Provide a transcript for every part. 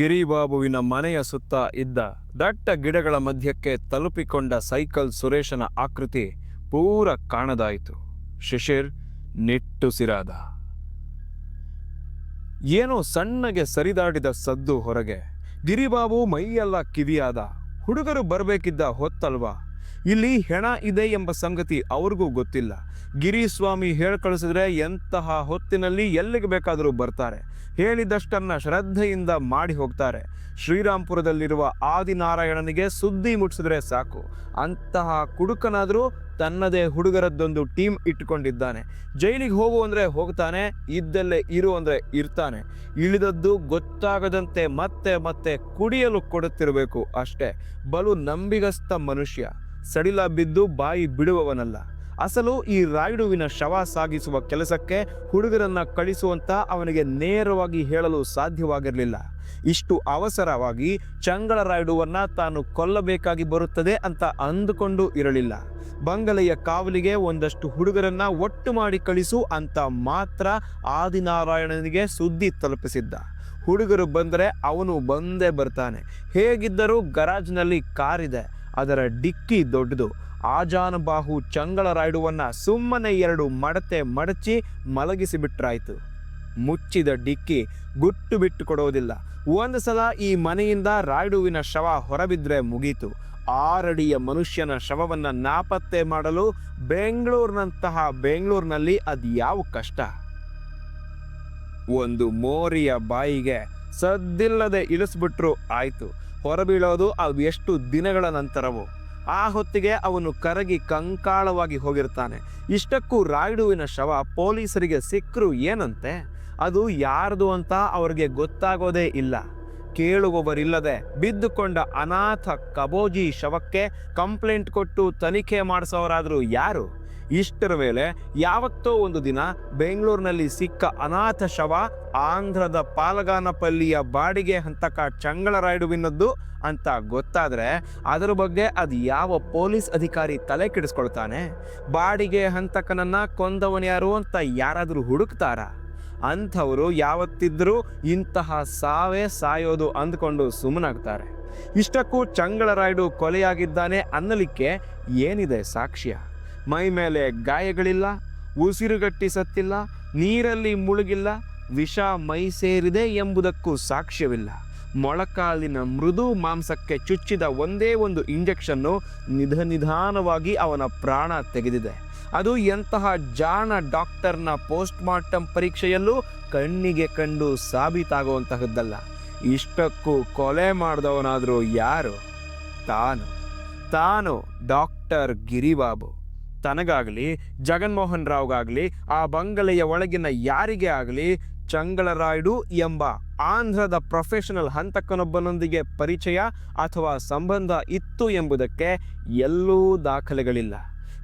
ಗಿರಿಬಾಬುವಿನ ಮನೆಯ ಸುತ್ತ ಇದ್ದ ದಟ್ಟ ಗಿಡಗಳ ಮಧ್ಯಕ್ಕೆ ತಲುಪಿಕೊಂಡ ಸೈಕಲ್ ಸುರೇಶನ ಆಕೃತಿ ಪೂರ ಕಾಣದಾಯಿತು. ಶಿಶಿರ್ ನಿಟ್ಟುಸಿರಾದ ಏನೋ ಸಣ್ಣಗೆ ಸರಿದಾಡಿದ ಸದ್ದು ಹೊರಗೆ. ಗಿರಿಬಾಬು ಮೈಯೆಲ್ಲ ಕಿವಿಯಾದ. ಹುಡುಗರು ಬರಬೇಕಿದ್ದ ಹೊತ್ತಲ್ವಾ? ಇಲ್ಲಿ ಹೆಣ ಇದೆ ಎಂಬ ಸಂಗತಿ ಅವ್ರಿಗೂ ಗೊತ್ತಿಲ್ಲ. ಗಿರಿಸ್ವಾಮಿ ಹೇಳಿ ಕಳಿಸಿದ್ರೆ ಎಂತಹ ಹೊತ್ತಿನಲ್ಲಿ ಎಲ್ಲಿಗೆ ಬೇಕಾದರೂ ಬರ್ತಾರೆ. ಹೇಳಿದಷ್ಟನ್ನ ಶ್ರದ್ಧೆಯಿಂದ ಮಾಡಿ ಹೋಗ್ತಾರೆ. ಶ್ರೀರಾಮ್ಪುರದಲ್ಲಿರುವ ಆದಿನಾರಾಯಣನಿಗೆ ಸುದ್ದಿ ಮುಟ್ಟಿಸಿದ್ರೆ ಸಾಕು. ಅಂತಹ ಕುಡುಕನಾದರೂ ತನ್ನದೇ ಹುಡುಗರದ್ದೊಂದು ಟೀಮ್ ಇಟ್ಟುಕೊಂಡಿದ್ದಾನೆ. ಜೈಲಿಗೆ ಹೋಗು ಅಂದರೆ ಹೋಗ್ತಾನೆ, ಇದ್ದಲ್ಲೇ ಇರು ಅಂದರೆ ಇರ್ತಾನೆ. ಇಳಿದದ್ದು ಗೊತ್ತಾಗದಂತೆ ಮತ್ತೆ ಮತ್ತೆ ಕುಡಿಯಲು ಕೊಡುತ್ತಿರಬೇಕು ಅಷ್ಟೇ. ಬಲು ನಂಬಿಗಸ್ತ ಮನುಷ್ಯ. ಸಡಿಲ ಬಿದ್ದು ಬಾಯಿ ಬಿಡುವವನಲ್ಲ. ಅಸಲು ಈ ರಾಯುಡುವಿನ ಶವ ಸಾಗಿಸುವ ಕೆಲಸಕ್ಕೆ ಹುಡುಗರನ್ನ ಕಳಿಸುವಂತ ಅವನಿಗೆ ನೇರವಾಗಿ ಹೇಳಲು ಸಾಧ್ಯವಾಗಿರಲಿಲ್ಲ. ಇಷ್ಟು ಅವಸರವಾಗಿ ಚಂಗಳ ರಾಯುಡುವನ್ನ ತಾನು ಕೊಲ್ಲಬೇಕಾಗಿ ಬರುತ್ತದೆ ಅಂತ ಅಂದುಕೊಂಡು ಇರಲಿಲ್ಲ. ಬಂಗಲೆಯ ಕಾವಲಿಗೆ ಒಂದಷ್ಟು ಹುಡುಗರನ್ನ ಒಟ್ಟು ಮಾಡಿ ಕಳಿಸು ಅಂತ ಮಾತ್ರ ಆದಿನಾರಾಯಣನಿಗೆ ಸುದ್ದಿ ತಲುಪಿಸಿದ್ದ. ಹುಡುಗರು ಬಂದರೆ ಅವನು ಬಂದೇ ಬರ್ತಾನೆ. ಹೇಗಿದ್ದರೂ ಗರಾಜ್ನಲ್ಲಿ ಕಾರಿದೆ. ಅದರ ಡಿಕ್ಕಿ ದೊಡ್ಡದು. ಆಜಾನಬಾಹು ಚಂಗಳ ರಾಯ್ಡುವನ್ನು ಸುಮ್ಮನೆ ಎರಡು ಮಡತೆ ಮಡಚಿ ಮಲಗಿಸಿ ಬಿಟ್ರಾಯ್ತು ಮುಚ್ಚಿದ ಡಿಕ್ಕಿ ಗುಟ್ಟು ಬಿಟ್ಟು ಕೊಡೋದಿಲ್ಲ ಒಂದು ಸಲ ಈ ಮನೆಯಿಂದ ರಾಯ್ಡುವಿನ ಶವ ಹೊರಬಿದ್ರೆ ಮುಗೀತು. ಆರಡಿಯ ಮನುಷ್ಯನ ಶವವನ್ನ ನಾಪತ್ತೆ ಮಾಡಲು ಬೆಂಗಳೂರಿನಂತಹ ಬೆಂಗಳೂರಿನಲ್ಲಿ ಅದ್ಯಾವ ಕಷ್ಟ? ಒಂದು ಮೋರಿಯ ಬಾಯಿಗೆ ಸದ್ದಿಲ್ಲದೆ ಇಳಿಸ್ಬಿಟ್ರು ಆಯ್ತು. ಹೊರಬೀಳೋದು ಅವು ಎಷ್ಟು ದಿನಗಳ ನಂತರವೋ, ಆ ಹೊತ್ತಿಗೆ ಅವನು ಕರಗಿ ಕಂಕಾಳವಾಗಿ ಹೋಗಿರ್ತಾನೆ. ಇಷ್ಟಕ್ಕೂ ರಾಯುಡುವಿನ ಶವ ಪೊಲೀಸರಿಗೆ ಸಿಕ್ಕರು ಏನಂತೆ? ಅದು ಯಾರ್ದು ಅಂತ ಅವರಿಗೆ ಗೊತ್ತಾಗೋದೇ ಇಲ್ಲ. ಕೇಳುವವರಿಲ್ಲದೆ ಬಿದ್ದುಕೊಂಡ ಅನಾಥ ಕಬೋಜಿ ಶವಕ್ಕೆ ಕಂಪ್ಲೇಂಟ್ ಕೊಟ್ಟು ತನಿಖೆ ಮಾಡಿಸೋರಾದರೂ ಯಾರು? ಇಷ್ಟರ ವೇಳೆ ಯಾವತ್ತೋ ಒಂದು ದಿನ ಬೆಂಗಳೂರಿನಲ್ಲಿ ಸಿಕ್ಕ ಅನಾಥ ಶವ ಆಂಧ್ರದ ಪಾಲಗಾನಪಲ್ಲಿಯ ಬಾಡಿಗೆ ಹಂತಕ ಚಂಗಳರಾಯ್ಡುವಿನದ್ದು ಅಂತ ಗೊತ್ತಾದರೆ ಅದರ ಬಗ್ಗೆ ಅದು ಯಾವ ಪೊಲೀಸ್ ಅಧಿಕಾರಿ ತಲೆ ಕೆಡಿಸ್ಕೊಳ್ತಾನೆ? ಬಾಡಿಗೆ ಹಂತಕನನ್ನ ಕೊಂದವನ್ಯಾರು ಅಂತ ಯಾರಾದರೂ ಹುಡುಕ್ತಾರಾ? ಅಂಥವರು ಯಾವತ್ತಿದ್ದರೂ ಇಂತಹ ಸಾವೇ ಸಾಯೋದು ಅಂದ್ಕೊಂಡು ಸುಮ್ಮನಾಗ್ತಾರೆ. ಇಷ್ಟಕ್ಕೂ ಚಂಗಳರಾಯ್ಡು ಕೊಲೆಯಾಗಿದ್ದಾನೆ ಅನ್ನಲಿಕ್ಕೆ ಏನಿದೆ ಸಾಕ್ಷ್ಯ? ಮೈ ಮೇಲೆ ಗಾಯಗಳಿಲ್ಲ, ಉಸಿರುಗಟ್ಟಿ ಸತ್ತಿಲ್ಲ, ನೀರಲ್ಲಿ ಮುಳುಗಿಲ್ಲ, ವಿಷ ಮೈ ಸೇರಿದೆ ಎಂಬುದಕ್ಕೂ ಸಾಕ್ಷ್ಯವಿಲ್ಲ. ಮೊಳಕಾಲಿನ ಮೃದು ಮಾಂಸಕ್ಕೆ ಚುಚ್ಚಿದ ಒಂದೇ ಒಂದು ಇಂಜೆಕ್ಷನ್ನು ನಿಧ ನಿಧಾನವಾಗಿ ಅವನ ಪ್ರಾಣ ತೆಗೆದಿದೆ. ಅದು ಎಂತಹ ಜಾಣ ಡಾಕ್ಟರ್ನ ಪೋಸ್ಟ್ ಮಾರ್ಟಮ್ ಪರೀಕ್ಷೆಯಲ್ಲೂ ಕಣ್ಣಿಗೆ ಕಂಡು ಸಾಬೀತಾಗುವಂತಹದ್ದಲ್ಲ. ಇಷ್ಟಕ್ಕೂ ಕೊಲೆ ಮಾಡಿದವನಾದರೂ ಯಾರು? ತಾನು. ತಾನು ಡಾಕ್ಟರ್ ಗಿರಿಬಾಬು. ತನಗಾಗಲಿ, ಜಗನ್ಮೋಹನ್ ರಾವ್ಗಾಗಲಿ, ಆ ಬಂಗಲೆಯ ಒಳಗಿನ ಯಾರಿಗೆ ಆಗಲಿ ಚಂಗಳರಾಯ್ಡು ಎಂಬ ಆಂಧ್ರದ ಪ್ರೊಫೆಷನಲ್ ಹಂತಕನೊಬ್ಬನೊಂದಿಗೆ ಪರಿಚಯ ಅಥವಾ ಸಂಬಂಧ ಇತ್ತು ಎಂಬುದಕ್ಕೆ ಎಲ್ಲೂ ದಾಖಲೆಗಳಿಲ್ಲ.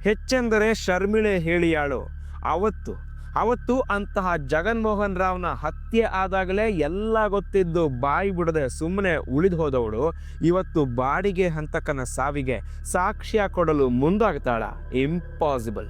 ಹೆಚ್ಚೆಂದರೆ ಶರ್ಮಿಳೆ ಹೇಳಿಯಾಳು, ಅವತ್ತು ಅವತ್ತು ಅಂತಹ ಜಗನ್ಮೋಹನ್ ರಾವ್ನ ಹತ್ಯೆ ಆದಾಗಲೇ ಎಲ್ಲ ಗೊತ್ತಿದ್ದು ಬಾಯಿ ಬಿಡದೆ ಸುಮ್ಮನೆ ಉಳಿದು ಹೋದವಳು. ಇವತ್ತು ಬಾಡಿಗೆ ಹಂತಕನ ಸಾವಿಗೆ ಸಾಕ್ಷ್ಯ ಕೊಡಲು ಮುಂದಾಗ್ತಾಳ. ಇಂಪಾಸಿಬಲ್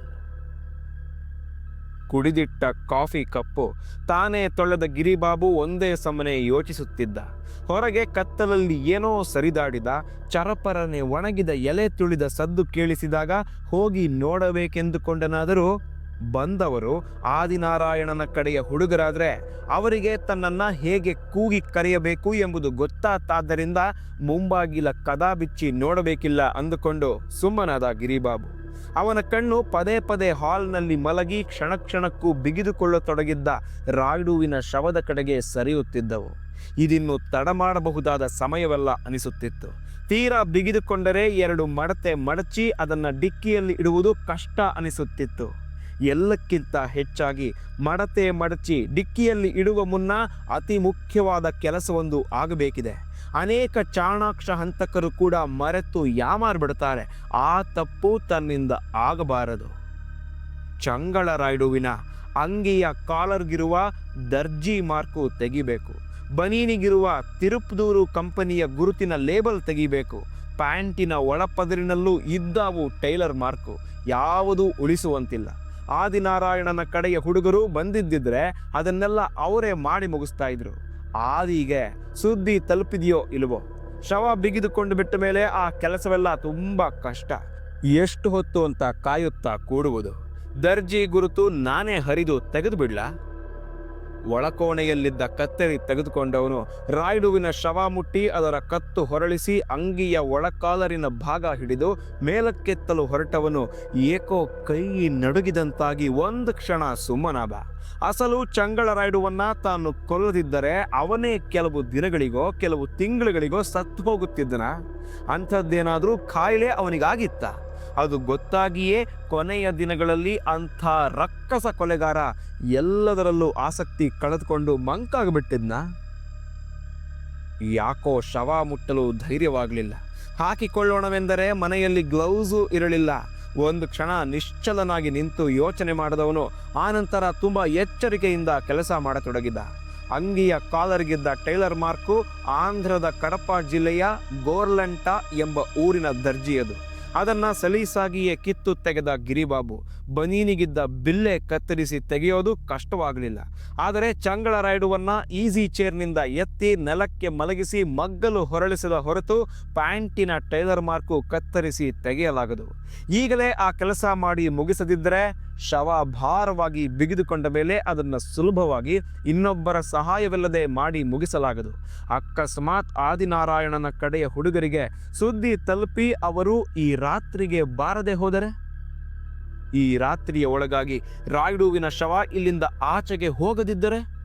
ಕುಡಿದಿಟ್ಟ ಕಾಫಿ ಕಪ್ಪು ತಾನೇ ತೊಳೆದ ಗಿರಿಬಾಬು ಒಂದೇ ಸಮನೆ ಯೋಚಿಸುತ್ತಿದ್ದ. ಹೊರಗೆ ಕತ್ತಲಲ್ಲಿ ಏನೋ ಸರಿದಾಡಿದ, ಚರಪರನೆ ಒಣಗಿದ ಎಲೆ ತುಳಿದ ಸದ್ದು ಕೇಳಿಸಿದಾಗ ಹೋಗಿ ನೋಡಬೇಕೆಂದುಕೊಂಡನಾದರೂ ಬಂದವರು ಆದಿನಾರಾಯಣನ ಕಡೆಯ ಹುಡುಗರಾದರೆ ಅವರಿಗೆ ತನ್ನನ್ನು ಹೇಗೆ ಕೂಗಿ ಕರೆಯಬೇಕು ಎಂಬುದು ಗೊತ್ತಾತಾದ್ದರಿಂದ ಮುಂಬಾಗಿಲ ಕದಾ ಬಿಚ್ಚಿ ನೋಡಬೇಕಿಲ್ಲ ಅಂದುಕೊಂಡು ಸುಮ್ಮನಾದ ಗಿರಿಬಾಬು. ಅವನ ಕಣ್ಣು ಪದೇ ಪದೇ ಹಾಲ್ನಲ್ಲಿ ಮಲಗಿ ಕ್ಷಣ ಕ್ಷಣಕ್ಕೂ ಬಿಗಿದುಕೊಳ್ಳತೊಡಗಿದ್ದ ರಾಯುಡುವಿನ ಶವದ ಕಡೆಗೆ ಸರಿಯುತ್ತಿದ್ದವು. ಇದಿನ್ನು ತಡ ಮಾಡಬಹುದಾದ ಸಮಯವಲ್ಲ ಅನಿಸುತ್ತಿತ್ತು. ತೀರಾ ಬಿಗಿದುಕೊಂಡರೆ ಎರಡು ಮಡತೆ ಮಡಚಿ ಅದನ್ನು ಡಿಕ್ಕಿಯಲ್ಲಿ ಇಡುವುದು ಕಷ್ಟ ಅನಿಸುತ್ತಿತ್ತು. ಎಲ್ಲಕ್ಕಿಂತ ಹೆಚ್ಚಾಗಿ ಮಡತೆ ಮಡಚಿ ಡಿಕ್ಕಿಯಲ್ಲಿ ಇಡುವ ಮುನ್ನ ಅತಿ ಮುಖ್ಯವಾದ ಕೆಲಸವೊಂದು ಆಗಬೇಕಿದೆ. ಅನೇಕ ಚಾಣಾಕ್ಷ ಹಂತಕರು ಕೂಡ ಮರೆತು ಯಾಮಾರ್ಬಿಡ್ತಾರೆ ಆ ತಪ್ಪು ತನ್ನಿಂದ ಆಗಬಾರದು. ಚಂಗಳ ರಾಯ್ಡುವಿನ ಅಂಗಿಯ ಕಾಲರ್ಗಿರುವ ದರ್ಜಿ ಮಾರ್ಕು ತೆಗಿಬೇಕು. ಬನೀನಿಗಿರುವ ತಿರುಪ್ದೂರು ಕಂಪನಿಯ ಗುರುತಿನ ಲೇಬಲ್ ತೆಗಿಬೇಕು. ಪ್ಯಾಂಟಿನ ಒಳಪದರಿನಲ್ಲೂ ಇದ್ದಾವು ಟೈಲರ್ ಮಾರ್ಕು. ಯಾವುದೂ ಉಳಿಸುವಂತಿಲ್ಲ. ಆದಿನಾರಾಯಣನ ಕಡೆಯ ಹುಡುಗರು ಬಂದಿದ್ದಿದ್ರೆ ಅದನ್ನೆಲ್ಲ ಅವರೇ ಮಾಡಿ ಮುಗಿಸ್ತಾ ಇದ್ರು. ಆದಿಗೆ ಸುದ್ದಿ ತಲುಪಿದೆಯೋ ಇಲ್ವೋ? ಶವ ಬಿಗಿದುಕೊಂಡು ಬಿಟ್ಟ ಮೇಲೆ ಆ ಕೆಲಸವೆಲ್ಲ ತುಂಬಾ ಕಷ್ಟ. ಎಷ್ಟು ಹೊತ್ತು ಅಂತ ಕಾಯುತ್ತಾ ಕೂಡುವುದು? ದರ್ಜಿ ಗುರುತು ನಾನೇ ಹರಿದು ತೆಗೆದು ಬಿಡ್ಲಾ? ಒಳಕೋಣೆಯಲ್ಲಿದ್ದ ಕತ್ತರಿ ತೆಗೆದುಕೊಂಡವನು ರಾಯ್ಡುವಿನ ಶವ ಮುಟ್ಟಿ ಅದರ ಕತ್ತು ಹೊರಳಿಸಿ ಅಂಗಿಯ ಒಳಕಾಲರಿನ ಭಾಗ ಹಿಡಿದು ಮೇಲಕ್ಕೆತ್ತಲು ಹೊರಟವನು, ಏಕೋ ಕೈ ನಡುಗಿದಂತಾಗಿ ಒಂದು ಕ್ಷಣ ಸುಮ್ಮನಾದ ಅಸಲು ಚಂಗಳ ರಾಯ್ಡುವನ್ನ ತಾನು ಕೊಲ್ಲದಿದ್ದರೆ ಅವನೇ ಕೆಲವು ದಿನಗಳಿಗೋ, ಕೆಲವು ತಿಂಗಳುಗಳಿಗೋ ಸತ್ತು ಹೋಗುತ್ತಿದ್ದನ? ಅಂಥದ್ದೇನಾದರೂ ಕಾಯಿಲೆ ಅವನಿಗಾಗಿತ್ತ? ಅದು ಗೊತ್ತಾಗಿಯೇ ಕೊನೆಯ ದಿನಗಳಲ್ಲಿ ಅಂಥ ರಕ್ಕಸ ಕೊಲೆಗಾರ ಎಲ್ಲದರಲ್ಲೂ ಆಸಕ್ತಿ ಕಳೆದುಕೊಂಡು ಮಂಕಾಗ್ಬಿಟ್ಟಿದ್ನ? ಯಾಕೋ ಶವ ಮುಟ್ಟಲು ಧೈರ್ಯವಾಗಲಿಲ್ಲ. ಹಾಕಿಕೊಳ್ಳೋಣವೆಂದರೆ ಮನೆಯಲ್ಲಿ ಗ್ಲೌಸು ಇರಲಿಲ್ಲ. ಒಂದು ಕ್ಷಣ ನಿಶ್ಚಲನಾಗಿ ನಿಂತು ಯೋಚನೆ ಮಾಡಿದವನು ಆನಂತರ ತುಂಬ ಎಚ್ಚರಿಕೆಯಿಂದ ಕೆಲಸ ಮಾಡತೊಡಗಿದ. ಅಂಗಿಯ ಕಾಲರ್ಗಿದ್ದ ಟೈಲರ್ ಮಾರ್ಕು ಆಂಧ್ರದ ಕಡಪ ಜಿಲ್ಲೆಯ ಗೋರ್ಲಂಟ ಎಂಬ ಊರಿನ ದರ್ಜಿಯದು. ಅದನ್ನ ಸಲೀಸಾಗಿಯೇ ಕಿತ್ತು ತೆಗೆದ ಗಿರಿಬಾಬು ಬನೀನಿಗಿದ್ದ ಬಿಲ್ಲೆ ಕತ್ತರಿಸಿ ತೆಗೆಯೋದು ಕಷ್ಟವಾಗಲಿಲ್ಲ. ಆದರೆ ಚಂಗಳ ರೈಡುವನ್ನು ಈಸಿ ಚೇರ್ನಿಂದ ಎತ್ತಿ ನೆಲಕ್ಕೆ ಮಲಗಿಸಿ ಮಗ್ಗಲು ಹೊರಳಿಸಿದ ಹೊರತು ಪ್ಯಾಂಟಿನ ಟೈಲರ್ ಮಾರ್ಕು ಕತ್ತರಿಸಿ ತೆಗೆಯಲಾಗದು. ಈಗಲೇ ಆ ಕೆಲಸ ಮಾಡಿ ಮುಗಿಸದಿದ್ದರೆ ಶವ ಭಾರವಾಗಿ ಬಿಗಿದುಕೊಂಡ ಮೇಲೆ ಅದನ್ನು ಸುಲಭವಾಗಿ ಇನ್ನೊಬ್ಬರ ಸಹಾಯವಿಲ್ಲದೆ ಮಾಡಿ ಮುಗಿಸಲಾಗದು. ಅಕಸ್ಮಾತ್ ಆದಿನಾರಾಯಣನ ಕಡೆಯ ಹುಡುಗರಿಗೆ ಸುದ್ದಿ ತಲುಪಿ ಅವರು ಈ ರಾತ್ರಿಗೆ ಬಾರದೆ ಹೋದರೆ? ಈ ರಾತ್ರಿಯ ಒಳಗಾಗಿ ರಾಯುಡುವಿನ ಶವ ಇಲ್ಲಿಂದ ಆಚೆಗೆ ಹೋಗದಿದ್ದರೆ?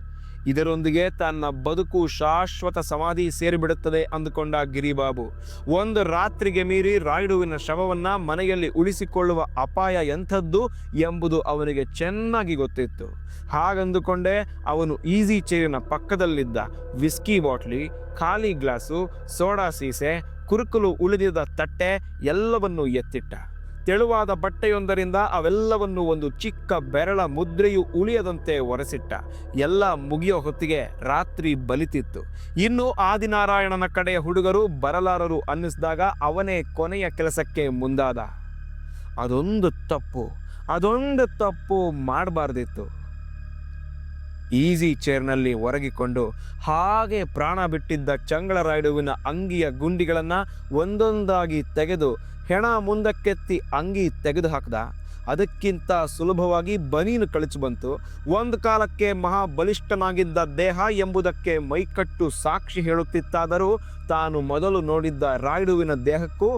ಇದರೊಂದಿಗೆ ತನ್ನ ಬದುಕು ಶಾಶ್ವತ ಸಮಾಧಿ ಸೇರಿಬಿಡುತ್ತದೆ ಅಂದುಕೊಂಡ ಗಿರಿಬಾಬು. ಒಂದು ರಾತ್ರಿಗೆ ಮೀರಿ ರಾಯುಡುವಿನ ಶವವನ್ನ ಮನೆಯಲ್ಲಿ ಉಳಿಸಿಕೊಳ್ಳುವ ಅಪಾಯ ಎಂಥದ್ದು ಎಂಬುದು ಅವನಿಗೆ ಚೆನ್ನಾಗಿ ಗೊತ್ತಿತ್ತು. ಹಾಗಂದುಕೊಂಡೇ ಅವನು ಈಸಿ ಚೇರಿನ ಪಕ್ಕದಲ್ಲಿದ್ದ ವಿಸ್ಕಿ ಬಾಟ್ಲಿ, ಖಾಲಿ ಗ್ಲಾಸು, ಸೋಡಾ ಸೀಸೆ, ಕುರುಕಲು ಉಳಿದಿದ್ದ ತಟ್ಟೆ ಎಲ್ಲವನ್ನೂ ಎತ್ತಿಟ್ಟ. ತೆಳುವಾದ ಬಟ್ಟೆಯೊಂದರಿಂದ ಅವೆಲ್ಲವನ್ನು ಒಂದು ಚಿಕ್ಕ ಬೆರಳ ಮುದ್ರೆಯು ಉಳಿಯದಂತೆ ಒರೆಸಿಟ್ಟ. ಎಲ್ಲ ಮುಗಿಯೋ ಹೊತ್ತಿಗೆ ರಾತ್ರಿ ಬಲಿತಿತ್ತು. ಇನ್ನು ಆದಿನಾರಾಯಣನ ಕಡೆಯ ಹುಡುಗರು ಬರಲಾರರು ಅನ್ನಿಸಿದಾಗ ಅವನೇ ಕೊನೆಯ ಕೆಲಸಕ್ಕೆ ಮುಂದಾದ. ಅದೊಂದು ತಪ್ಪು ಅದೊಂದು ತಪ್ಪು ಮಾಡಬಾರ್ದಿತ್ತು. ಈಸಿ ಚೇರ್ನಲ್ಲಿ ಒರಗಿಕೊಂಡು ಹಾಗೆ ಪ್ರಾಣ ಬಿಟ್ಟಿದ್ದ ಚಂಗಳ ರಾಯ್ಡುವಿನ ಅಂಗಿಯ ಗುಂಡಿಗಳನ್ನು ಒಂದೊಂದಾಗಿ ತೆಗೆದು ಹೆಣ ಮುಂದಕ್ಕೆತ್ತಿ ಅಂಗಿ ತೆಗೆದು ಹಾಕ್ದ ಅದಕ್ಕಿಂತ ಸುಲಭವಾಗಿ ಬನೀನು ಕಳಚಿ ಬಂತು. ಒಂದು ಕಾಲಕ್ಕೆ ಮಹಾಬಲಿಷ್ಠನಾಗಿದ್ದ ದೇಹ ಎಂಬುದಕ್ಕೆ ಮೈಕಟ್ಟು ಸಾಕ್ಷಿ ಹೇಳುತ್ತಿತ್ತಾದರೂ ತಾನು ಮೊದಲು ನೋಡಿದ್ದ ರಾಯುಡುವಿನ ದೇಹಕ್ಕೂ,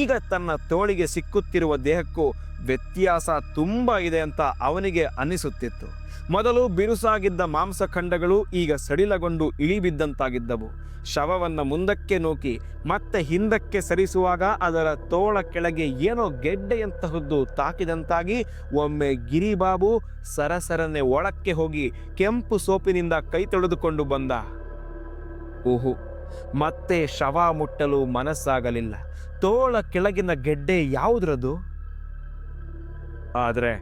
ಈಗ ತನ್ನ ತೋಳಿಗೆ ಸಿಕ್ಕುತ್ತಿರುವ ದೇಹಕ್ಕೂ ವ್ಯತ್ಯಾಸ ತುಂಬ ಇದೆ ಅಂತ ಅವನಿಗೆ ಅನಿಸುತ್ತಿತ್ತು. ಮೊದಲು ಬಿರುಸಾಗಿದ್ದ ಮಾಂಸಖಂಡಗಳು ಈಗ ಸಡಿಲಗೊಂಡು ಇಳಿಬಿದ್ದಂತಾಗಿದ್ದವು. ಶವವನ್ನು ಮುಂದಕ್ಕೆ ನೂಕಿ, ಮತ್ತೆ ಹಿಂದಕ್ಕೆ ಸರಿಸುವಾಗ ಅದರ ತೋಳ ಕೆಳಗೆ ಏನೋ ಗೆಡ್ಡೆಯಂತಹದ್ದು ತಾಕಿದಂತಾಗಿ ಒಮ್ಮೆ ಗಿರಿಬಾಬು ಸರಸರನೆ ಒಳಕ್ಕೆ ಹೋಗಿ ಕೆಂಪು ಸೋಪಿನಿಂದ ಕೈ ತೊಳೆದುಕೊಂಡು ಬಂದ. ಊಹು ಮತ್ತೆ ಶವ ಮುಟ್ಟಲು ಮನಸ್ಸಾಗಲಿಲ್ಲ. ತೋಳ ಕೆಳಗಿನ ಗೆಡ್ಡೆ ಯಾವುದ್ರದು? ಆದರೆ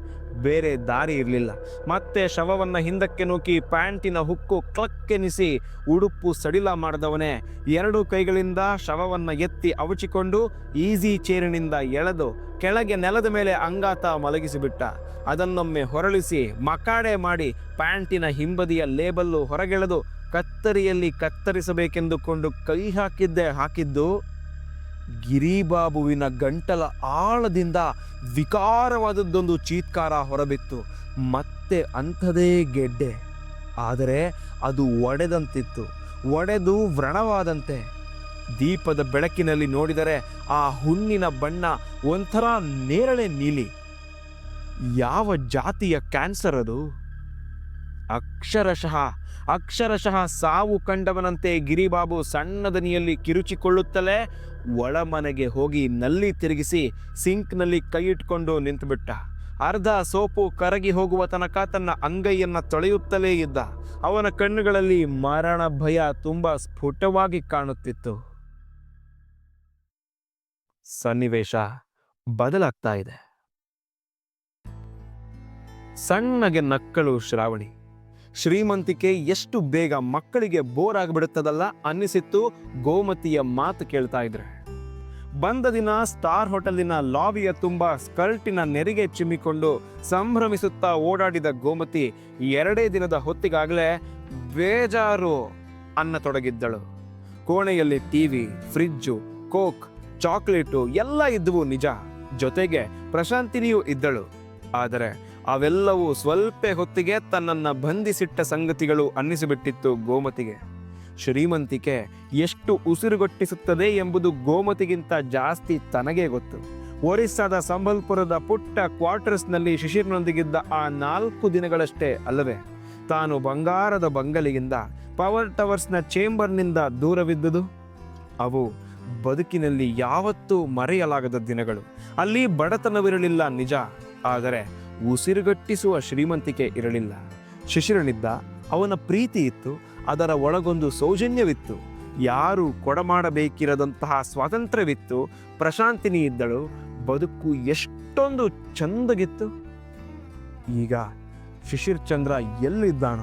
ಬೇರೆ ದಾರಿ ಇರಲಿಲ್ಲ. ಮತ್ತೆ ಶವವನ್ನು ಹಿಂದಕ್ಕೆ ನೂಕಿ ಪ್ಯಾಂಟಿನ ಹುಕ್ಕು ಕ್ಲಕ್ಕೆನಿಸಿ ಉಡುಪು ಸಡಿಲ ಮಾಡಿದವನೇ, ಎರಡು ಕೈಗಳಿಂದ ಶವವನ್ನು ಎತ್ತಿ ಅವಚಿಕೊಂಡು ಈಸಿ ಚೇರಿನಿಂದ ಎಳೆದು ಕೆಳಗೆ ನೆಲದ ಮೇಲೆ ಅಂಗಾತ ಮಲಗಿಸಿಬಿಟ್ಟ. ಅದನ್ನೊಮ್ಮೆ ಹೊರಳಿಸಿ ಮಕಾಡೆ ಮಾಡಿ ಪ್ಯಾಂಟಿನ ಹಿಂಬದಿಯ ಲೇಬಲ್ಲು ಹೊರಗೆಳೆದು ಕತ್ತರಿಯಲ್ಲಿ ಕತ್ತರಿಸಬೇಕೆಂದುಕೊಂಡು ಕೈ ಹಾಕಿದ್ದೆ ಹಾಕಿದ್ದು ಗಿರಿಬಾಬುವಿನ ಗಂಟಲ ಆಳದಿಂದ ವಿಕಾರವಾದದ್ದೊಂದು ಚೀತ್ಕಾರ ಹೊರಬಿತ್ತು. ಮತ್ತೆ ಅಂಥದೇ ಗೆಡ್ಡೆ. ಆದರೆ ಅದು ಒಡೆದಂತಿತ್ತು. ಒಡೆದು ವ್ರಣವಾದಂತೆ. ದೀಪದ ಬೆಳಕಿನಲ್ಲಿ ನೋಡಿದರೆ ಆ ಹುಣ್ಣಿನ ಬಣ್ಣ ಒಂಥರ ನೇರಳೆ ನೀಲಿ. ಯಾವ ಜಾತಿಯ ಕ್ಯಾನ್ಸರ್ ಅದು? ಅಕ್ಷರಶಃ ಅಕ್ಷರಶಃ ಸಾವು ಕಂಡವನಂತೆ ಗಿರಿಬಾಬು ಸಣ್ಣದನಿಯಲ್ಲಿ ಕಿರುಚಿಕೊಳ್ಳುತ್ತಲೇ ಒಳಮನೆಗೆ ಹೋಗಿ ನಲ್ಲಿ ತಿರುಗಿಸಿ ಸಿಂಕ್ನಲ್ಲಿ ಕೈ ಇಟ್ಕೊಂಡು ನಿಂತುಬಿಟ್ಟ. ಅರ್ಧ ಸೋಪು ಕರಗಿ ಹೋಗುವ ತನಕ ತನ್ನ ಅಂಗೈಯನ್ನ ತೊಳೆಯುತ್ತಲೇ ಇದ್ದ. ಅವನ ಕಣ್ಣುಗಳಲ್ಲಿ ಮರಣ ಭಯ ತುಂಬ ಸ್ಫುಟವಾಗಿ ಕಾಣುತ್ತಿತ್ತು. ಸನ್ನಿವೇಶ ಬದಲಾಗ್ತಾ ಇದೆ. ಸಣ್ಣಗೆ ನಕ್ಕಳು ಶ್ರಾವಣಿ. ಶ್ರೀಮಂತಿಕೆ ಎಷ್ಟು ಬೇಗ ಮಕ್ಕಳಿಗೆ ಬೋರ್ ಆಗಿಬಿಡುತ್ತದಲ್ಲ ಅನ್ನಿಸಿತ್ತು ಗೋಮತಿಯ ಮಾತು ಕೇಳ್ತಾ ಇದ್ರೆ. ಬಂದ ದಿನ ಸ್ಟಾರ್ ಹೋಟೆಲಿನ ಲಾಬಿಯ ತುಂಬ ಸ್ಕರ್ಟಿನ ನೆರಿಗೆ ಚಿಮ್ಮಿಕೊಂಡು ಸಂಭ್ರಮಿಸುತ್ತಾ ಓಡಾಡಿದ ಗೋಮತಿ ಎರಡೇ ದಿನದ ಹೊತ್ತಿಗಾಗಲೇ ಬೇಜಾರು ಅನ್ನ ತೊಡಗಿದ್ದಳು ಕೋಣೆಯಲ್ಲಿ ಟಿವಿ ಫ್ರಿಜ್ಜು ಕೋಕ್, ಚಾಕ್ಲೇಟು ಎಲ್ಲ ಇದ್ದುವು ನಿಜ. ಜೊತೆಗೆ ಪ್ರಶಾಂತಿನಿಯೂ ಇದ್ದಳು. ಆದರೆ ಅವೆಲ್ಲವೂ ಸ್ವಲ್ಪ ಹೊತ್ತಿಗೆ ತನ್ನನ್ನು ಬಂಧಿಸಿಟ್ಟ ಸಂಗತಿಗಳು ಅನ್ನಿಸಿಬಿಟ್ಟಿತ್ತು ಗೋಮತಿಗೆ. ಶ್ರೀಮಂತಿಕೆ ಎಷ್ಟು ಉಸಿರುಗಟ್ಟಿಸುತ್ತದೆ ಎಂಬುದು ಗೋಮತಿಗಿಂತ ಜಾಸ್ತಿ ತನಗೇ ಗೊತ್ತು. ಒರಿಸ್ಸಾದ ಸಂಬಲ್ಪುರದ ಪುಟ್ಟ ಕ್ವಾರ್ಟರ್ಸ್ನಲ್ಲಿ ಶಿಶಿರ್ನೊಂದಿಗಿದ್ದ ಆ ನಾಲ್ಕು ದಿನಗಳಷ್ಟೇ ಅಲ್ಲವೇ? ತಾನು ಬಂಗಾರದ ಬಂಗಲಿಗಿಂದ ಪವರ್ ಟವರ್ಸ್ನ ಚೇಂಬರ್ನಿಂದ ದೂರವಿದ್ದುದು? ಅವು ಬದುಕಿನಲ್ಲಿ ಯಾವತ್ತೂ ಮರೆಯಲಾಗದ ದಿನಗಳು. ಅಲ್ಲಿ ಬಡತನವಿರಲಿಲ್ಲ ನಿಜ, ಆದರೆ ಉಸಿರುಗಟ್ಟಿಸುವ ಶ್ರೀಮಂತಿಕೆ ಇರಲಿಲ್ಲ. ಶಿಶಿರನಿದ್ದ, ಅವನ ಪ್ರೀತಿ ಇತ್ತು ಅದರ ಒಳಗೊಂದು ಸೌಜನ್ಯವಿತ್ತು. ಯಾರು ಕೊಡಮಾಡಬೇಕಿರದಂತಹ ಸ್ವಾತಂತ್ರ್ಯವಿತ್ತು. ಪ್ರಶಾಂತಿನಿ ಇದ್ದಳು. ಬದುಕು ಎಷ್ಟೊಂದು ಚಂದಗಿತ್ತು. ಈಗ ಶಿಶಿರ್ ಚಂದ್ರ ಎಲ್ಲಿದ್ದಾನೋ?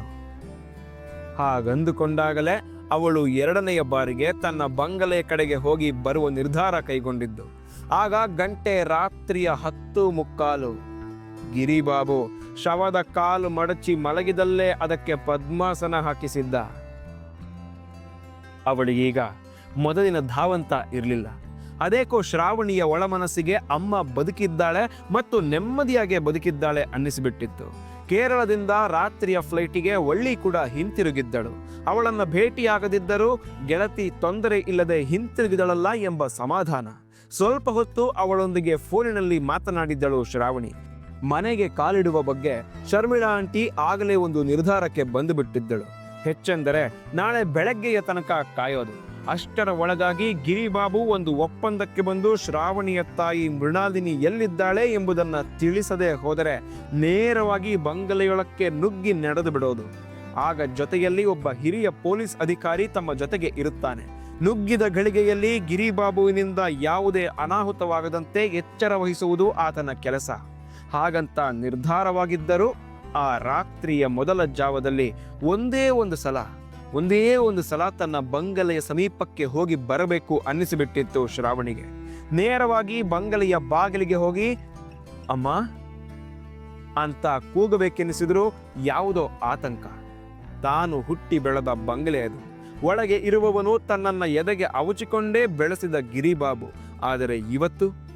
ಹಾಗಂದುಕೊಂಡಾಗಲೇ ಅವಳು ಎರಡನೆಯ ಬಾರಿಗೆ ತನ್ನ ಬಂಗಲೆ ಕಡೆಗೆ ಹೋಗಿ ಬರುವ ನಿರ್ಧಾರ ಕೈಗೊಂಡಿದ್ದು. ಆಗ ಗಂಟೆ ರಾತ್ರಿಯ ಹತ್ತು ಮುಕ್ಕಾಲು. ಗಿರಿಬಾಬು ಶವದ ಕಾಲು ಮಡಚಿ ಮಲಗಿದಲ್ಲೇ ಅದಕ್ಕೆ ಪದ್ಮಾಸನ ಹಾಕಿಸಿದ್ದ. ಅವಳಿಗೀಗ ಮೊದಲಿನ ಧಾವಂತ ಇರಲಿಲ್ಲ. ಅದೇಕೋ ಶ್ರಾವಣಿಯ ಒಳಮನಸ್ಸಿಗೆ ಅಮ್ಮ ಬದುಕಿದ್ದಾಳೆ ಮತ್ತು ನೆಮ್ಮದಿಯಾಗಿ ಬದುಕಿದ್ದಾಳೆ ಅನ್ನಿಸಿಬಿಟ್ಟಿತ್ತು. ಕೇರಳದಿಂದ ರಾತ್ರಿಯ ಫ್ಲೈಟಿಗೆ ಒಳ್ಳಿ ಕೂಡ ಹಿಂತಿರುಗಿದ್ದಳು. ಅವಳನ್ನು ಭೇಟಿಯಾಗದಿದ್ದರೂ ಗೆಳತಿ ತೊಂದರೆ ಇಲ್ಲದೆ ಹಿಂತಿರುಗಿದಳಲ್ಲ ಎಂಬ ಸಮಾಧಾನ. ಸ್ವಲ್ಪ ಹೊತ್ತು ಅವಳೊಂದಿಗೆ ಫೋನಿನಲ್ಲಿ ಮಾತನಾಡಿದ್ದಳು ಶ್ರಾವಣಿ. ಮನೆಗೆ ಕಾಲಿಡುವ ಬಗ್ಗೆ ಶರ್ಮಿಳಾ ಆಂಟಿ ಆಗಲೇ ಒಂದು ನಿರ್ಧಾರಕ್ಕೆ ಬಂದುಬಿಟ್ಟಿದ್ದಳು. ಹೆಚ್ಚೆಂದರೆ ನಾಳೆ ಬೆಳಗ್ಗೆಯ ತನಕ ಕಾಯೋದು. ಅಷ್ಟರ ಒಳಗಾಗಿ ಗಿರಿಬಾಬು ಒಂದು ಒಪ್ಪಂದಕ್ಕೆ ಬಂದು ಶ್ರಾವಣಿಯ ತಾಯಿ ಮೃಣಾಲಿನಿ ಎಲ್ಲಿದ್ದಾಳೆ ಎಂಬುದನ್ನು ತಿಳಿಸದೆ ಹೋದರೆ ನೇರವಾಗಿ ಬಂಗಲೆಯೊಳಕ್ಕೆ ನುಗ್ಗಿ ನಡೆದು ಬಿಡೋದು. ಆಗ ಜೊತೆಯಲ್ಲಿ ಒಬ್ಬ ಹಿರಿಯ ಪೊಲೀಸ್ ಅಧಿಕಾರಿ ತಮ್ಮ ಜೊತೆಗೆ ಇರುತ್ತಾನೆ. ನುಗ್ಗಿದ ಗಳಿಗೆಯಲ್ಲಿ ಗಿರಿಬಾಬುವಿನಿಂದ ಯಾವುದೇ ಅನಾಹುತವಾಗದಂತೆ ಎಚ್ಚರ ವಹಿಸುವುದು ಆತನ ಕೆಲಸ. ಹಾಗಂತ ನಿರ್ಧಾರವಾಗಿದ್ದರೂ ಆ ರಾತ್ರಿಯ ಮೊದಲ ಜಾವದಲ್ಲಿ ಒಂದೇ ಒಂದು ಸಲ, ಒಂದೇ ಒಂದು ಸಲ ತನ್ನ ಬಂಗಲೆಯ ಸಮೀಪಕ್ಕೆ ಹೋಗಿ ಬರಬೇಕು ಅನ್ನಿಸಿಬಿಟ್ಟಿತ್ತು ಶ್ರಾವಣಿಗೆ. ನೇರವಾಗಿ ಬಂಗಲೆಯ ಬಾಗಿಲಿಗೆ ಹೋಗಿ, ಅಮ್ಮ, ಅಂತ ಕೂಗಬೇಕೆನಿಸಿದ್ರು ಯಾವುದೋ ಆತಂಕ. ತಾನು ಹುಟ್ಟಿ ಬೆಳೆದ ಬಂಗಲೆ ಅದು. ಒಳಗೆ ಇರುವವನು ತನ್ನನ್ನ ಎದೆಗೆ ಅವಚಿಕೊಂಡೇ ಬೆಳೆಸಿದ ಗಿರಿಬಾಬು. ಆದರೆ ಇವತ್ತು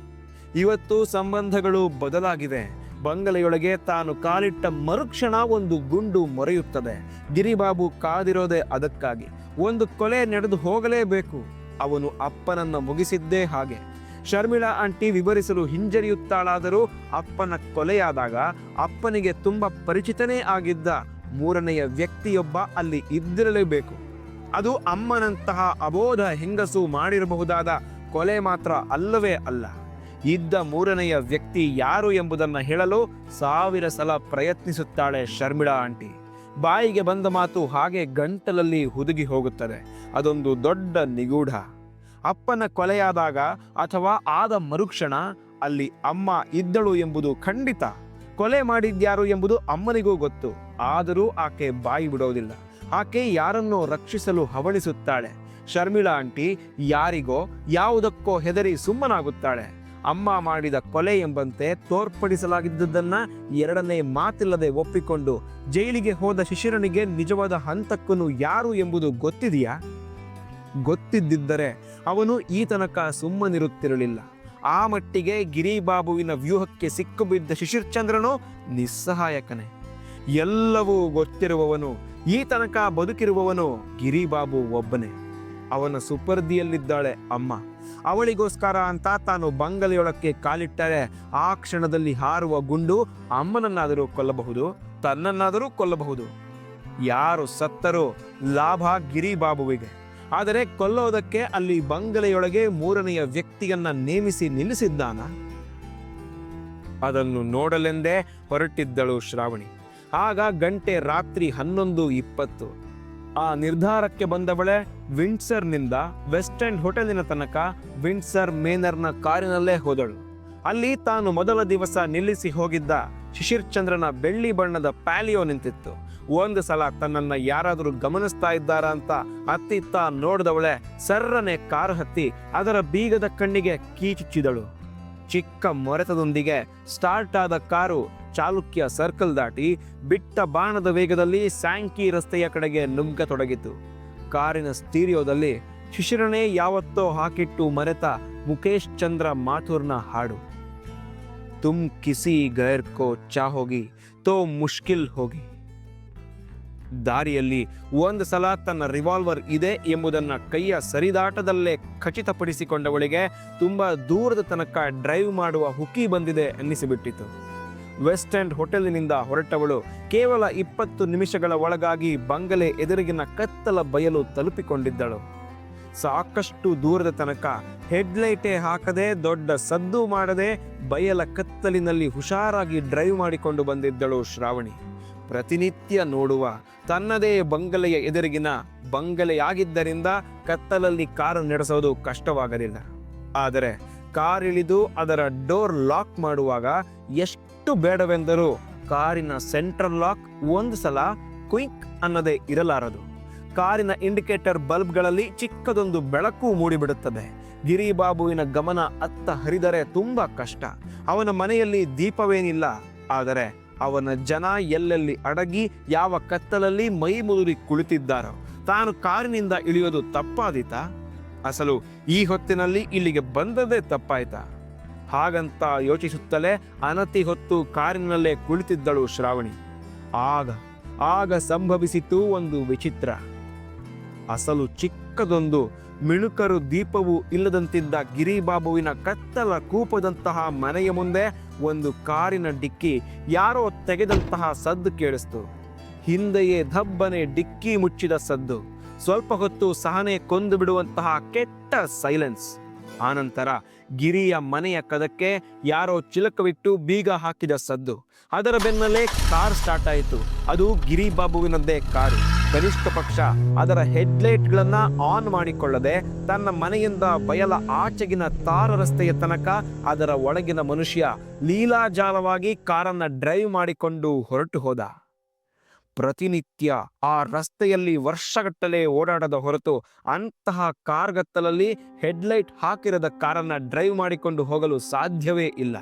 ಇವತ್ತು ಸಂಬಂಧಗಳು ಬದಲಾಗಿದೆ ಬಂಗಲೆಯೊಳಗೆ ತಾನು ಕಾಲಿಟ್ಟ ಮರುಕ್ಷಣ ಒಂದು ಗುಂಡು ಮೊರೆಯುತ್ತದೆ. ಗಿರಿಬಾಬು ಕಾದಿರೋದೆ ಅದಕ್ಕಾಗಿ. ಒಂದು ಕೊಲೆ ನಡೆದು ಹೋಗಲೇಬೇಕು. ಅವನು ಅಪ್ಪನನ್ನ ಮುಗಿಸಿದ್ದೇ ಹಾಗೆ. ಶರ್ಮಿಳಾ ಆಂಟಿ ವಿವರಿಸಲು ಹಿಂಜರಿಯುತ್ತಾಳಾದರೂ ಅಪ್ಪನ ಕೊಲೆಯಾದಾಗ ಅಪ್ಪನಿಗೆ ತುಂಬ ಪರಿಚಿತನೇ ಆಗಿದ್ದ ಮೂರನೆಯ ವ್ಯಕ್ತಿಯೊಬ್ಬ ಅಲ್ಲಿ ಇದ್ದಿರಲೇಬೇಕು. ಅದು ಅಮ್ಮನಂತಹ ಅಬೋಧ ಹೆಂಗಸು ಮಾಡಿರಬಹುದಾದ ಕೊಲೆ ಮಾತ್ರ ಅಲ್ಲವೇ ಅಲ್ಲ. ಇದ್ದ ಮೂರನೆಯ ವ್ಯಕ್ತಿ ಯಾರು ಎಂಬುದನ್ನು ಹೇಳಲು ಸಾವಿರ ಸಲ ಪ್ರಯತ್ನಿಸುತ್ತಾಳೆ ಶರ್ಮಿಳಾ ಆಂಟಿ. ಬಾಯಿಗೆ ಬಂದ ಮಾತು ಹಾಗೆ ಗಂಟಲಲ್ಲಿ ಹುದುಗಿ ಹೋಗುತ್ತದೆ. ಅದೊಂದು ದೊಡ್ಡ ನಿಗೂಢ. ಅಪ್ಪನ ಕೊಲೆಯಾದಾಗ ಅಥವಾ ಆದ ಮರುಕ್ಷಣ ಅಲ್ಲಿ ಅಮ್ಮ ಇದ್ದಳು ಎಂಬುದು ಖಂಡಿತ. ಕೊಲೆ ಮಾಡಿದ್ಯಾರು ಎಂಬುದು ಅಮ್ಮನಿಗೂ ಗೊತ್ತು. ಆದರೂ ಆಕೆ ಬಾಯಿ ಬಿಡೋದಿಲ್ಲ. ಆಕೆ ಯಾರನ್ನೋ ರಕ್ಷಿಸಲು ಹವಣಿಸುತ್ತಾಳೆ. ಶರ್ಮಿಳಾ ಆಂಟಿ ಯಾರಿಗೋ ಯಾವುದಕ್ಕೋ ಹೆದರಿ ಸುಮ್ಮನಾಗುತ್ತಾಳೆ. ಅಮ್ಮ ಮಾಡಿದ ಕೊಲೆ ಎಂಬಂತೆ ತೋರ್ಪಡಿಸಲಾಗಿದ್ದುದನ್ನ ಎರಡನೇ ಮಾತಿಲ್ಲದೆ ಒಪ್ಪಿಕೊಂಡು ಜೈಲಿಗೆ ಹೋದ ಶಿಶಿರನಿಗೆ ನಿಜವಾದ ಹಂತಕ್ಕನು ಯಾರು ಎಂಬುದು ಗೊತ್ತಿದೆಯಾ? ಗೊತ್ತಿದ್ದಿದ್ದರೆ ಅವನು ಈ ತನಕ ಸುಮ್ಮನಿರುತ್ತಿರಲಿಲ್ಲ. ಆ ಮಟ್ಟಿಗೆ ಗಿರಿಬಾಬುವಿನ ವ್ಯೂಹಕ್ಕೆ ಸಿಕ್ಕುಬಿದ್ದ ಶಿಶಿರ್ಚಂದ್ರನು ನಿಸ್ಸಹಾಯಕನೇ. ಎಲ್ಲವೂ ಗೊತ್ತಿರುವವನು ಈ ತನಕ ಬದುಕಿರುವವನು ಗಿರಿಬಾಬು ಒಬ್ಬನೇ. ಅವನ ಸುಪರ್ದಿಯಲ್ಲಿದ್ದಾಳೆ ಅಮ್ಮ. ಅವಳಿಗೋಸ್ಕರ ಅಂತ ತಾನು ಬಂಗಲೆಯೊಳಕ್ಕೆ ಕಾಲಿಟ್ಟರೆ ಆ ಕ್ಷಣದಲ್ಲಿ ಹಾರುವ ಗುಂಡು ಅಮ್ಮನನ್ನಾದರೂ ಕೊಲ್ಲಬಹುದು, ತನ್ನನ್ನಾದರೂ ಕೊಲ್ಲಬಹುದು. ಯಾರು ಸತ್ತರೂ ಲಾಭ ಗಿರಿಬಾಬುವಿಗೆ. ಆದರೆ ಕೊಲ್ಲೋದಕ್ಕೆ ಅಲ್ಲಿ ಬಂಗಲೆಯೊಳಗೆ ಮೂರನೆಯ ವ್ಯಕ್ತಿಯನ್ನ ನೇಮಿಸಿ ನಿಲ್ಲಿಸಿದ್ದಾನ? ಅದನ್ನು ನೋಡಲೆಂದೇ ಹೊರಟಿದ್ದಳು ಶ್ರಾವಣಿ. ಆಗ ಗಂಟೆ ರಾತ್ರಿ ಹನ್ನೊಂದು ಇಪ್ಪತ್ತು. ಆ ನಿರ್ಧಾರಕ್ಕೆ ಬಂದವಳೆ ವಿಂಡ್ಸರ್ನಿಂದ ವೆಸ್ಟ್ ಎಂಡ್ ಹೋಟೆಲಿನ ತನಕ ವಿಂಡ್ಸರ್ ಮೇನರ್ನ ಕಾರಿನಲ್ಲೇ ಹೋದಳು. ಅಲ್ಲಿ ತಾನು ಮೊದಲ ದಿವಸ ನಿಲ್ಲಿಸಿ ಹೋಗಿದ್ದ ಶಿಶಿರ್ ಚಂದ್ರನ ಬೆಳ್ಳಿ ಬಣ್ಣದ ಪ್ಯಾಲಿಯೋ ನಿಂತಿತ್ತು. ಒಂದು ಸಲ ತನ್ನನ್ನ ಯಾರಾದರೂ ಗಮನಿಸ್ತಾ ಇದ್ದಾರಾ ಅಂತ ಅತ್ತಿತ್ತ ನೋಡಿದವಳೆ ಸರ್ರನೆ ಕಾರು ಹತ್ತಿ ಅದರ ಬೀಗದ ಕಣ್ಣಿಗೆ ಕೀಚುಚ್ಚಿದಳು. ಚಿಕ್ಕ ಮೊರೆತದೊಂದಿಗೆ ಸ್ಟಾರ್ಟ್ ಆದ ಕಾರು ಚಾಲುಕ್ಯ ಸರ್ಕಲ್ ದಾಟಿ ಬಿಟ್ಟ ಬಾಣದ ವೇಗದಲ್ಲಿ ಸ್ಯಾಂಕಿ ರಸ್ತೆಯ ಕಡೆಗೆ ನುಗ್ಗತೊಡಗಿತು. ಕಾರಿನ ಸ್ಟೀರಿಯೋದಲ್ಲಿ ಶಿಶಿರನೇ ಯಾವತ್ತೋ ಹಾಕಿಟ್ಟು ಮರೆತ ಮುಖೇಶ್ ಚಂದ್ರ ಮಾಥುರ್ನ ಹಾಡು. ತುಮ್ ಕಿಸಿ ಗೈರ್ ಕೋ ಚಾಹೋಗಿ ತೋ ಮುಷ್ಕಿಲ್ ಹೋಗಿ. ದಾರಿಯಲ್ಲಿ ಒಂದು ಸಲ ತನ್ನ ರಿವಾಲ್ವರ್ ಇದೆ ಎಂಬುದನ್ನ ಕೈಯ ಸರಿದಾಟದಲ್ಲೇ ಖಚಿತಪಡಿಸಿಕೊಂಡವಳಿಗೆ ತುಂಬಾ ದೂರದ ತನಕ ಡ್ರೈವ್ ಮಾಡುವ ಹುಕ್ಕಿ ಬಂದಿದೆ ಅನ್ನಿಸಿಬಿಟ್ಟಿತು. West end ಹೋಟೆಲಿನಿಂದ ಹೊರಟವಳು. ಕೇವಲ ಇಪ್ಪತ್ತು ನಿಮಿಷಗಳ ಒಳಗಾಗಿ ಬಂಗಲೆ ಎದುರಿಗಿನ ಕತ್ತಲ ಬಯಲು ತಲುಪಿಕೊಂಡಿದ್ದಳು. ಸಾಕಷ್ಟು ದೂರದ ತನಕ ಹೆಡ್ಲೈಟೇ ಹಾಕದೆ, ದೊಡ್ಡ ಸದ್ದು ಮಾಡದೆ ಬಯಲ ಕತ್ತಲಿನಲ್ಲಿ ಹುಷಾರಾಗಿ ಡ್ರೈವ್ ಮಾಡಿಕೊಂಡು ಬಂದಿದ್ದಳು ಶ್ರಾವಣಿ. ಪ್ರತಿನಿತ್ಯ ನೋಡುವ ತನ್ನದೇ ಬಂಗಲೆಯ ಎದುರಿಗಿನ ಬಂಗಲೆಯಾಗಿದ್ದರಿಂದ ಕತ್ತಲಲ್ಲಿ ಕಾರು ನಡೆಸೋದು ಕಷ್ಟವಾಗಲಿಲ್ಲ. ಆದರೆ ಕಾರ್ ಇಳಿದು ಅದರ ಡೋರ್ ಲಾಕ್ ಮಾಡುವಾಗ ಎಷ್ಟು ಬೇಡವೆಂದರೂ ಕಾರಿನ ಸೆಂಟ್ರಲ್ ಲಾಕ್ ಒಂದು ಸಲ ಕ್ವಿಕ್ ಅನ್ನದೇ ಇರಲಾರದು. ಕಾರಿನ ಇಂಡಿಕೇಟರ್ ಬಲ್ಬ್ಗಳಲ್ಲಿ ಚಿಕ್ಕದೊಂದು ಬೆಳಕು ಮೂಡಿಬಿಡುತ್ತದೆ. ಗಿರಿಬಾಬುವಿನ ಗಮನ ಅತ್ತ ಹರಿದರೆ ತುಂಬ ಕಷ್ಟ. ಅವನ ಮನೆಯಲ್ಲಿ ದೀಪವೇನಿಲ್ಲ. ಆದರೆ ಅವನ ಜನ ಎಲ್ಲೆಲ್ಲಿ ಅಡಗಿ ಯಾವ ಕತ್ತಲಲ್ಲಿ ಮೈ ಮುದುರಿ ಕುಳಿತಿದ್ದಾರೋ, ತಾನು ಕಾರಿನಿಂದ ಇಳಿಯೋದು ತಪ್ಪಾದೀತಾ? ಅಸಲು ಈ ಹೊತ್ತಿನಲ್ಲಿ ಇಲ್ಲಿಗೆ ಬಂದದೇ ತಪ್ಪಾಯ್ತಾ? ಹಾಗಂತ ಯೋಚಿಸುತ್ತಲೇ ಅನತಿ ಹೊತ್ತು ಕಾರಿನಲ್ಲೇ ಕುಳಿತಿದ್ದಳು ಶ್ರಾವಣಿ. ಆಗ ಆಗ ಸಂಭವಿಸಿತು ಒಂದು ವಿಚಿತ್ರ. ಅಸಲು ಚಿಕ್ಕದೊಂದು ಮಿಣುಕರು ದೀಪವು ಇಲ್ಲದಂತಿದ್ದ ಗಿರಿಬಾಬುವಿನ ಕತ್ತಲ ಕೂಪದಂತಹ ಮನೆಯ ಮುಂದೆ ಒಂದು ಕಾರಿನ ಡಿಕ್ಕಿ ಯಾರೋ ತೆಗೆದಂತಹ ಸದ್ದು ಕೇಳಿಸ್ತು. ಹಿಂದೆಯೇ ಧಬ್ಬನೆ ಡಿಕ್ಕಿ ಮುಚ್ಚಿದ ಸದ್ದು. ಸ್ವಲ್ಪ ಹೊತ್ತು ಸಹನೆ ಕೊಂದು ಬಿಡುವಂತಹ ಕೆಟ್ಟ ಸೈಲೆನ್ಸ್. ಆನಂತರ ಗಿರಿಯ ಮನೆಯ ಕದಕ್ಕೆ ಯಾರೋ ಚಿಲಕವಿಟ್ಟು ಬೀಗ ಹಾಕಿದ ಸದ್ದು. ಅದರ ಬೆನ್ನಲ್ಲೇ ಕಾರ್ ಸ್ಟಾರ್ಟ್ ಆಯಿತು. ಅದು ಗಿರಿ ಬಾಬುವಿನದ್ದೇ ಕಾರು. ಕನಿಷ್ಠ ಪಕ್ಷ ಅದರ ಹೆಡ್ಲೈಟ್ಗಳನ್ನು ಆನ್ ಮಾಡಿಕೊಳ್ಳದೆ ತನ್ನ ಮನೆಯಿಂದ ಬಯಲ ಆಚೆಗಿನ ತಾರ ರಸ್ತೆಯ ತನಕ ಅದರ ಒಳಗಿನ ಮನುಷ್ಯ ಲೀಲಾಜಾಲವಾಗಿ ಕಾರನ್ನ ಡ್ರೈವ್ ಮಾಡಿಕೊಂಡು ಹೊರಟು ಹೋದ. ಪ್ರತಿನಿತ್ಯ ಆ ರಸ್ತೆಯಲ್ಲಿ ವರ್ಷಗಟ್ಟಲೆ ಓಡಾಡದ ಹೊರತು ಅಂತಹ ಕಾರ್ಗತ್ತಲಲ್ಲಿ ಹೆಡ್ಲೈಟ್ ಹಾಕಿರದ ಕಾರನ್ನ ಡ್ರೈವ್ ಮಾಡಿಕೊಂಡು ಹೋಗಲು ಸಾಧ್ಯವೇ ಇಲ್ಲ.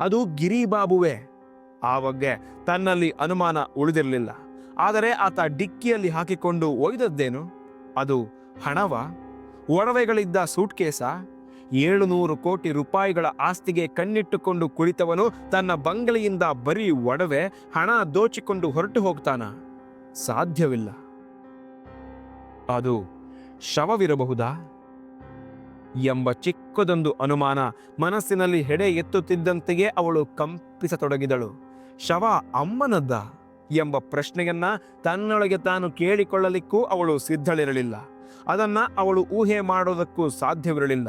ಅದು ಗಿರಿಬಾಬುವೆ. ಆ ಬಗ್ಗೆ ತನ್ನಲ್ಲಿ ಅನುಮಾನ ಉಳಿದಿರಲಿಲ್ಲ. ಆದರೆ ಆತ ಡಿಕ್ಕಿಯಲ್ಲಿ ಹಾಕಿಕೊಂಡು ಒಯ್ದದ್ದೇನು? ಅದು ಹಣವ? ಒಡವೆಗಳಿದ್ದ ಸೂಟ್ಕೇಸ? ಏಳುನೂರು ಕೋಟಿ ರೂಪಾಯಿಗಳ ಆಸ್ತಿಗೆ ಕಣ್ಣಿಟ್ಟುಕೊಂಡು ಕುಳಿತವನು ತನ್ನ ಬಂಗಲೆಯಿಂದ ಬರೀ ಒಡವೆ, ಹಣ ದೋಚಿಕೊಂಡು ಹೊರಟು ಹೋಗ್ತಾನ. ಸಾಧ್ಯವಿಲ್ಲ. ಅದು ಶವವಿರಬಹುದಾ? ಎಂಬ ಚಿಕ್ಕದೊಂದು ಅನುಮಾನ ಮನಸ್ಸಿನಲ್ಲಿ ಹೆಡೆ ಎತ್ತುತ್ತಿದ್ದಂತೆಯೇ ಅವಳು ಕಂಪಿಸತೊಡಗಿದಳು. ಶವ ಅಮ್ಮನದ್ದ? ಎಂಬ ಪ್ರಶ್ನೆಯನ್ನ ತನ್ನೊಳಗೆ ತಾನು ಕೇಳಿಕೊಳ್ಳಲಿಕ್ಕೂ ಅವಳು ಸಿದ್ಧಳಿರಲಿಲ್ಲ. ಅದನ್ನ ಅವಳು ಊಹೆ ಮಾಡೋದಕ್ಕೂ ಸಾಧ್ಯವಿರಲಿಲ್ಲ.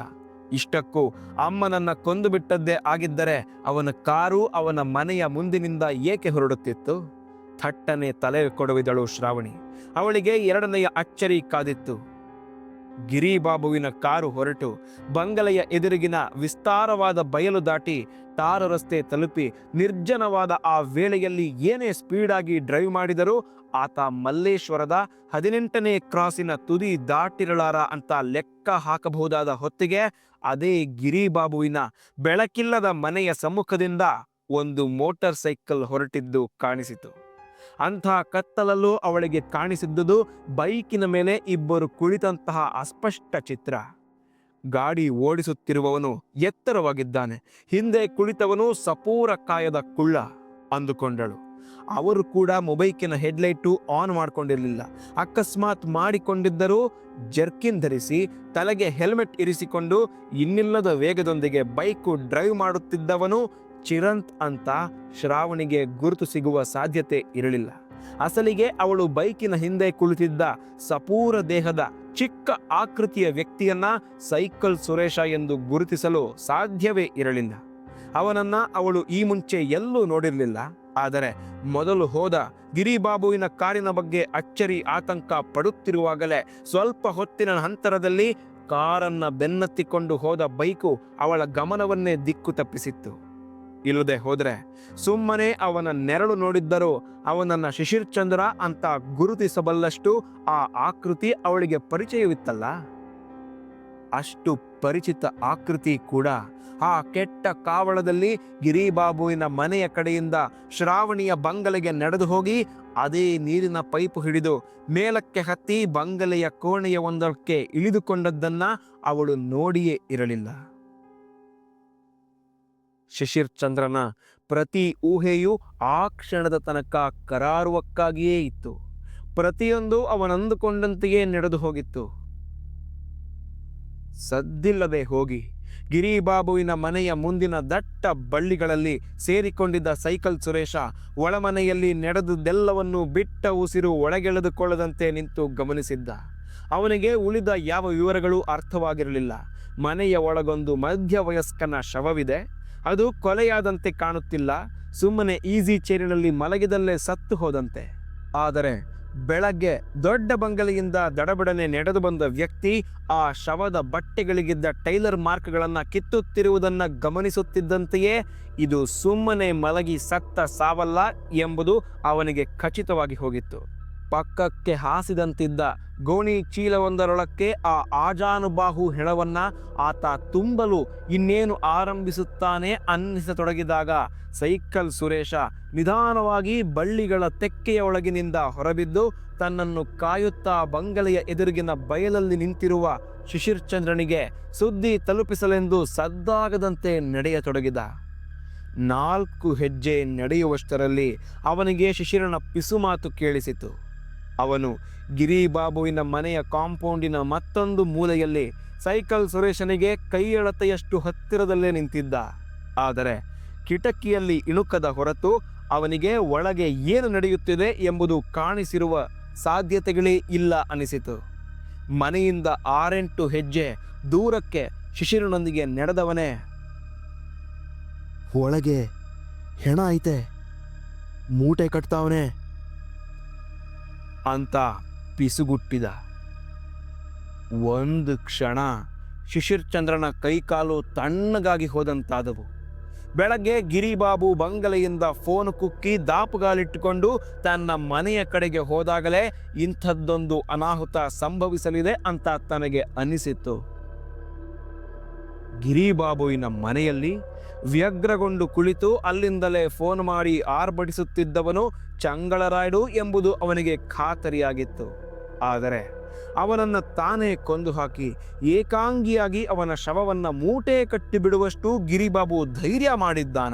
ಇಷ್ಟಕ್ಕೂ ಅಮ್ಮನನ್ನ ಕೊಂದು ಬಿಟ್ಟದ್ದೇ ಆಗಿದ್ದರೆ ಅವನ ಕಾರು ಅವನ ಮನೆಯ ಮುಂದಿನಿಂದ ಏಕೆ ಹೊರಡುತ್ತಿತ್ತು? ಥಟ್ಟನೆ ತಲೆ ಕೊಡುವಿದಳು ಶ್ರಾವಣಿ. ಅವಳಿಗೆ ಎರಡನೆಯ ಅಚ್ಚರಿ ಕಾದಿತ್ತು. ಗಿರಿಬಾಬುವಿನ ಕಾರು ಹೊರಟು. ಬಂಗಲೆಯ ಎದುರಿಗಿನ ವಿಸ್ತಾರವಾದ ಬಯಲು ದಾಟಿ ತಾರ ರಸ್ತೆ ತಲುಪಿ ನಿರ್ಜನವಾದ ಆ ವೇಳೆಯಲ್ಲಿ ಏನೇ ಸ್ಪೀಡಾಗಿ ಡ್ರೈವ್ ಮಾಡಿದರೂ ಆತ ಮಲ್ಲೇಶ್ವರದ ಹದಿನೆಂಟನೇ ಕ್ರಾಸಿನ ತುದಿ ದಾಟಿರಲಾರ ಅಂತ ಲೆಕ್ಕ ಹಾಕಬಹುದಾದ ಹೊತ್ತಿಗೆ ಅದೇ ಗಿರಿಬಾಬುವಿನ ಬೆಳಕಿಲ್ಲದ ಮನೆಯ ಸಮ್ಮುಖದಿಂದ ಒಂದು ಮೋಟಾರ್ ಸೈಕಲ್ ಹೊರಟಿದ್ದು ಕಾಣಿಸಿತು. ಅಂಥ ಕತ್ತಲಲ್ಲೂ ಅವಳಿಗೆ ಕಾಣಿಸಿದ್ದುದು ಬೈಕಿನ ಮೇಲೆ ಇಬ್ಬರು ಕುಳಿತಂತಹ ಅಸ್ಪಷ್ಟ ಚಿತ್ರ. ಗಾಡಿ ಓಡಿಸುತ್ತಿರುವವನು ಎತ್ತರವಾಗಿದ್ದಾನೆ. ಹಿಂದೆ ಕುಳಿತವನು ಸಪೂರ ಕಾಯದ ಕುಳ್ಳ ಅಂದುಕೊಂಡಳು. ಅವರು ಕೂಡ ಮೊಬೈಕಿನ ಹೆಡ್ಲೈಟು ಆನ್ ಮಾಡಿಕೊಂಡಿರಲಿಲ್ಲ. ಅಕಸ್ಮಾತ್ ಮಾಡಿಕೊಂಡಿದ್ದರೂ ಜರ್ಕಿನ್ ಧರಿಸಿ ತಲೆಗೆ ಹೆಲ್ಮೆಟ್ ಇರಿಸಿಕೊಂಡು ಇನ್ನಿಲ್ಲದ ವೇಗದೊಂದಿಗೆ ಬೈಕು ಡ್ರೈವ್ ಮಾಡುತ್ತಿದ್ದವನು ಚಿರಂತ್ ಅಂತ ಶ್ರಾವಣಿಗೆ ಗುರುತು ಸಿಗುವ ಸಾಧ್ಯತೆ ಇರಲಿಲ್ಲ. ಅಸಲಿಗೆ ಅವಳು ಬೈಕಿನ ಹಿಂದೆ ಕುಳಿತಿದ್ದ ಸಪೂರ ದೇಹದ ಚಿಕ್ಕ ಆಕೃತಿಯ ವ್ಯಕ್ತಿಯನ್ನ ಸೈಕಲ್ ಸುರೇಶ ಎಂದು ಗುರುತಿಸಲು ಸಾಧ್ಯವೇ ಇರಲಿಲ್ಲ. ಅವನನ್ನ ಅವಳು ಈ ಮುಂಚೆ ಎಲ್ಲೂ ನೋಡಿರಲಿಲ್ಲ. ಆದರೆ ಮೊದಲು ಹೋದ ಗಿರಿಬಾಬುವಿನ ಕಾರಿನ ಬಗ್ಗೆ ಅಚ್ಚರಿ ಆತಂಕ ಪಡುತ್ತಿರುವಾಗಲೇ ಸ್ವಲ್ಪ ಹೊತ್ತಿನ ನಂತರದಲ್ಲಿ ಕಾರನ್ನ ಬೆನ್ನತ್ತಿಕೊಂಡು ಹೋದ ಬೈಕು ಅವಳ ಗಮನವನ್ನೇ ದಿಕ್ಕು ತಪ್ಪಿಸಿತ್ತು. ಇಲ್ಲದೆ ಹೋದರೆ ಸುಮ್ಮನೆ ಅವನ ನೆರಳು ನೋಡಿದ್ದರೂ ಅವನನ್ನ ಶಿಶಿರ್ ಚಂದ್ರ ಅಂತ ಗುರುತಿಸಬಲ್ಲಷ್ಟು ಆ ಆಕೃತಿ ಅವಳಿಗೆ ಪರಿಚಯವಿತ್ತಲ್ಲ. ಅಷ್ಟು ಪರಿಚಿತ ಆಕೃತಿ ಕೂಡ ಆ ಕೆಟ್ಟ ಕಾವಳದಲ್ಲಿ ಗಿರಿಬಾಬುವಿನ ಮನೆಯ ಕಡೆಯಿಂದ ಶ್ರಾವಣಿಯ ಬಂಗಲೆಗೆ ನಡೆದು ಹೋಗಿ ಅದೇ ನೀರಿನ ಪೈಪು ಹಿಡಿದು ಮೇಲಕ್ಕೆ ಹತ್ತಿ ಬಂಗಲೆಯ ಕೋಣೆಯ ಒಂದಕ್ಕೆ ಇಳಿದುಕೊಂಡದ್ದನ್ನ ಅವಳು ನೋಡಿಯೇ ಇರಲಿಲ್ಲ. ಶಿಶಿರ್ ಚಂದ್ರನ ಪ್ರತಿ ಊಹೆಯು ಆ ಕ್ಷಣದ ತನಕ ಕರಾರುವಕ್ಕಾಗಿಯೇ ಇತ್ತು. ಪ್ರತಿಯೊಂದು ಅವನಂದುಕೊಂಡಂತೆಯೇ ನಡೆದು ಹೋಗಿತ್ತು. ಸದ್ದಿಲ್ಲದೆ ಹೋಗಿ ಗಿರಿಬಾಬುವಿನ ಮನೆಯ ಮುಂದಿನ ದಟ್ಟ ಬಳ್ಳಿಗಳಲ್ಲಿ ಸೇರಿಕೊಂಡಿದ್ದ ಸೈಕಲ್ ಸುರೇಶ ಒಳಮನೆಯಲ್ಲಿ ನಡೆದುದೆಲ್ಲವನ್ನು ಬಿಟ್ಟ ಉಸಿರು ಒಳಗೆಳೆದುಕೊಳ್ಳದಂತೆ ನಿಂತು ಗಮನಿಸಿದ್ದ. ಅವನಿಗೆ ಉಳಿದ ಯಾವ ವಿವರಗಳೂ ಅರ್ಥವಾಗಿರಲಿಲ್ಲ. ಮನೆಯ ಒಳಗೊಂದು ಮಧ್ಯವಯಸ್ಕನ ಶವವಿದೆ. ಅದು ಕೊಲೆಯಾದಂತೆ ಕಾಣುತ್ತಿಲ್ಲ. ಸುಮ್ಮನೆ ಈಸಿ ಚೇರಿನಲ್ಲಿ ಮಲಗಿದಲ್ಲೇ ಸತ್ತು ಹೋದಂತೆ. ಆದರೆ ಬೆಳಗ್ಗೆ ದೊಡ್ಡ ಬಂಗಲೆಯಿಂದ ದಡಬಡನೆ ನಡೆದು ಬಂದ ವ್ಯಕ್ತಿ ಆ ಶವದ ಬಟ್ಟೆಗಳಿಗಿದ್ದ ಟೈಲರ್ ಮಾರ್ಕ್ಗಳನ್ನು ಕಿತ್ತುತ್ತಿರುವುದನ್ನು ಗಮನಿಸುತ್ತಿದ್ದಂತೆಯೇ ಇದು ಸುಮ್ಮನೆ ಮಲಗಿ ಸತ್ತ ಸಾವಲ್ಲ ಎಂಬುದು ಅವನಿಗೆ ಖಚಿತವಾಗಿ ಹೋಗಿತ್ತು. ಪಕ್ಕಕ್ಕೆ ಹಾಸಿದಂತಿದ್ದ ಗೋಣಿ ಚೀಲವೊಂದರೊಳಕ್ಕೆ ಆ ಆಜಾನುಬಾಹು ಹೆಣವನ್ನು ಆತ ತುಂಬಲು ಇನ್ನೇನು ಆರಂಭಿಸುತ್ತಾನೆ ಅನ್ನಿಸತೊಡಗಿದಾಗ ಸೈಕಲ್ ಸುರೇಶ ನಿಧಾನವಾಗಿ ಬಳ್ಳಿಗಳ ತೆಕ್ಕೆಯ ಒಳಗಿನಿಂದ ಹೊರಬಿದ್ದು ತನ್ನನ್ನು ಕಾಯುತ್ತಾ ಬಂಗಲೆಯ ಎದುರಿಗಿನ ಬಯಲಲ್ಲಿ ನಿಂತಿರುವ ಶಿಶಿರ್ಚಂದ್ರನಿಗೆ ಸುದ್ದಿ ತಲುಪಿಸಲೆಂದು ಸದ್ದಾಗದಂತೆ ನಡೆಯತೊಡಗಿದ. ನಾಲ್ಕು ಹೆಜ್ಜೆ ನಡೆಯುವಷ್ಟರಲ್ಲಿ ಅವನಿಗೆ ಶಿಶಿರನ ಪಿಸುಮಾತು ಕೇಳಿಸಿತು. ಅವನು ಗಿರಿಬಾಬುವಿನ ಮನೆಯ ಕಾಂಪೌಂಡಿನ ಮತ್ತೊಂದು ಮೂಲೆಯಲ್ಲಿ ಸೈಕಲ್ ಸುರೇಶನಿಗೆ ಕೈಯಳತೆಯಷ್ಟು ಹತ್ತಿರದಲ್ಲೇ ನಿಂತಿದ್ದ. ಆದರೆ ಕಿಟಕಿಯಲ್ಲಿ ಇಣುಕದ ಹೊರತು ಅವನಿಗೆ ಒಳಗೆ ಏನು ನಡೆಯುತ್ತಿದೆ ಎಂಬುದು ಕಾಣಿಸಿರುವ ಸಾಧ್ಯತೆಗಳೇ ಇಲ್ಲ ಅನಿಸಿತು. ಮನೆಯಿಂದ ಆರೆಂಟು ಹೆಜ್ಜೆ ದೂರಕ್ಕೆ ಶಿಶಿರನೊಂದಿಗೆ ನಡೆದವನೇ, ಒಳಗೆ ಹೆಣ ಐತೆ, ಮೂಟೆ ಕಟ್ತಾವನೆ. ಅಂತ ಪಿಸುಗುಟ್ಟಿದ. ಒಂದು ಕ್ಷಣ ಶಿಶಿರ್ಚಂದ್ರನ ಕೈಕಾಲು ತಣ್ಣಗಾಗಿ ಹೋದಂತಾದವು. ಬೆಳಗ್ಗೆ ಗಿರಿಬಾಬು ಬಂಗಲೆಯಿಂದ ಫೋನ್ ಕುಕ್ಕಿ ದಾಪುಗಾಲಿಟ್ಟುಕೊಂಡು ತನ್ನ ಮನೆಯ ಕಡೆಗೆ ಹೋದಾಗಲೇ ಇಂಥದ್ದೊಂದು ಅನಾಹುತ ಸಂಭವಿಸಲಿದೆ ಅಂತ ತನಗೆ ಅನಿಸಿತ್ತು. ಗಿರಿಬಾಬುವಿನ ಮನೆಯಲ್ಲಿ ವ್ಯಗ್ರಗೊಂಡು ಕುಳಿತು ಅಲ್ಲಿಂದಲೇ ಫೋನ್ ಮಾಡಿ ಆರ್ಭಟಿಸುತ್ತಿದ್ದವನು ಚಂಗಳರಾಯ್ಡು ಎಂಬುದು ಅವನಿಗೆ ಖಾತರಿಯಾಗಿತ್ತು. ಆದರೆ ಅವನನ್ನು ತಾನೇ ಕೊಂದು ಹಾಕಿ ಏಕಾಂಗಿಯಾಗಿ ಅವನ ಶವವನ್ನು ಮೂಟೆ ಕಟ್ಟಿಬಿಡುವಷ್ಟು ಗಿರಿಬಾಬು ಧೈರ್ಯ ಮಾಡಿದ್ದಾನ.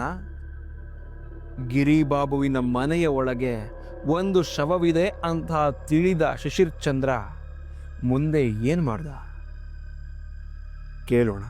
ಗಿರಿಬಾಬುವಿನ ಮನೆಯ ಒಳಗೆ ಒಂದು ಶವವಿದೆ ಅಂತ ತಿಳಿದ ಶಿಶಿರ್ ಚಂದ್ರ ಮುಂದೆ ಏನು ಮಾಡ್ದ? ಕೇಳೋಣ.